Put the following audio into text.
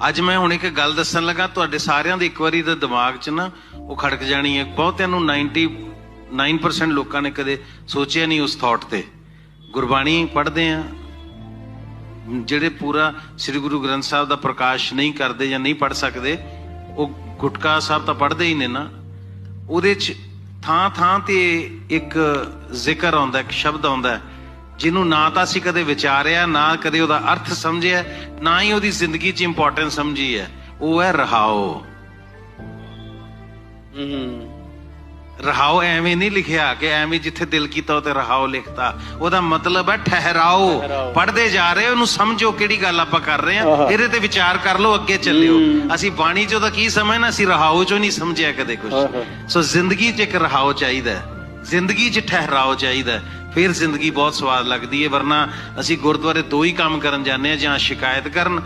ਅੱਜ ਮੈਂ ਹੁਣ ਇੱਕ ਗੱਲ ਦੱਸਣ ਲੱਗਾ, ਤੁਹਾਡੇ ਸਾਰਿਆਂ ਦੇ ਇੱਕ ਵਾਰੀ ਦੇ ਦਿਮਾਗ 'ਚ ਨਾ ਉਹ ਖੜਕ ਜਾਣੀ ਹੈ। ਬਹੁਤਿਆਂ ਨੂੰ 99% ਲੋਕਾਂ ਨੇ ਕਦੇ ਸੋਚਿਆ ਨਹੀਂ ਉਸ ਥਾਟ ਤੇ। ਗੁਰਬਾਣੀ ਪੜ੍ਹਦੇ ਆ, ਜਿਹੜੇ ਪੂਰਾ ਸ੍ਰੀ ਗੁਰੂ ਗ੍ਰੰਥ ਸਾਹਿਬ ਦਾ ਪ੍ਰਕਾਸ਼ ਨਹੀਂ ਕਰਦੇ ਜਾਂ ਨਹੀਂ ਪੜ੍ਹ ਸਕਦੇ, ਉਹ ਗੁਟਕਾ ਸਾਹਿਬ ਤਾਂ ਪੜ੍ਹਦੇ ਹੀ ਨੇ ਨਾ। ਉਹਦੇ 'ਚ ਥਾਂ ਥਾਂ ਤੇ ਇੱਕ ਜ਼ਿਕਰ ਆਉਂਦਾ, ਇੱਕ ਸ਼ਬਦ ਆਉਂਦਾ ਜਿਹਨੂੰ ਨਾ ਤਾਂ ਅਸੀਂ ਕਦੇ ਵਿਚਾਰਿਆ ਨਾ ਕਦੇ ਉਹਦਾ ਅਰਥ ਸਮਝਿਆ ਨਾ ਹੀ ਉਹਦੀ ਜ਼ਿੰਦਗੀ 'ਚ ਇੰਪੋਰਟੈਂਸ ਸਮਝੀ ਹੈ ਉਹ ਹੈ ਰਹਾਓ ਹੂੰ ਰਹਾਓ ਐਵੇਂ ਨਹੀਂ ਲਿਖਿਆ ਕਿ ਐਵੇਂ ਜਿੱਥੇ ਦਿਲ ਕੀਤਾ ਉਤੇ ਰਹਾਓ ਲਿਖਤਾ ਉਹਦਾ ਮਤਲਬ ਹੈ ਠਹਿਰਾਓ। ਪੜਦੇ ਜਾ ਰਹੇ ਉਹਨੂੰ ਸਮਝੋ ਕਿਹੜੀ ਗੱਲ ਆਪਾਂ ਕਰ ਰਹੇ। ਹਾਂ ਇਹਦੇ ਤੇ ਵਿਚਾਰ ਕਰ ਲਓ ਅੱਗੇ ਚੱਲਿਓ। ਅਸੀਂ ਬਾਣੀ ਚੋਂ ਤਾਂ ਕੀ ਸਮਝਣਾ ਅਸੀਂ ਰਹਾਓ ਚੋਂ ਨਹੀਂ ਸਮਝਿਆ ਕਦੇ ਕੁਝ। ਸੋ ਜ਼ਿੰਦਗੀ 'ਚ ਇੱਕ ਰਹਾਓ ਚਾਹੀਦਾ। ਜ਼ਿੰਦਗੀ 'ਚ ਠਹਿਰਾਓ ਚਾਹੀਦਾ। ਫਿਰ ਜ਼ਿੰਦਗੀ ਬਹੁਤ ਸਵਾਦ ਲੱਗਦੀ ਹੈ ਵਰਨਾ ਅਸੀਂ ਗੁਰਦੁਆਰੇ ਦੋ ਹੀ ਕੰਮ ਕਰਨ ਜਾਂਦੇ ਆ, ਜਾਂ ਸ਼ਿਕਾਇਤ ਕਰਨ।